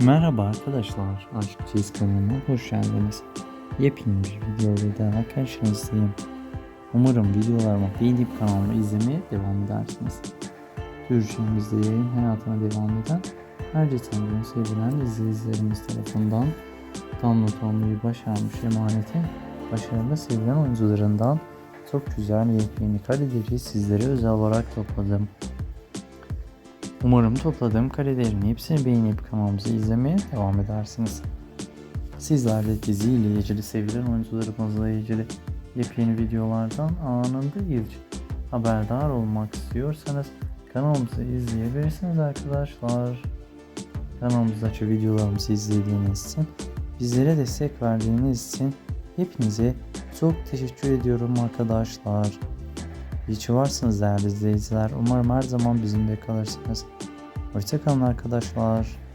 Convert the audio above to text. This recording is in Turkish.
Merhaba arkadaşlar, Aşk Çiz kanalına hoş geldiniz. Yepyeni bir video ile daha karşınızdayım. Umarım videolarımı beğenip kanalımı izlemeye devam edersiniz. Türkçemizde yayın hayatına devam eden Herce Tanrı'nın sevilen izleyicilerimiz tarafından download olmayı başarmış emaneti başarılı sevilen oyuncularından çok güzel yepyeni kareleri sizlere özel olarak topladım. Umarım topladığım karelerin hepsini beğenip kanalımızı izlemeye devam edersiniz. Sizler de diziyle ilgili sevilen oyuncularımızla ilgili yepyeni videolardan anında ilk haberdar olmak istiyorsanız kanalımızı izleyebilirsiniz arkadaşlar. Kanalımızdaki videolarımızı izlediğiniz için, bizlere destek verdiğiniz için hepinize çok teşekkür ediyorum arkadaşlar. İyi varsınız değerli izleyiciler. Umarım her zaman bizimle kalırsınız. Hoşçakalın arkadaşlar.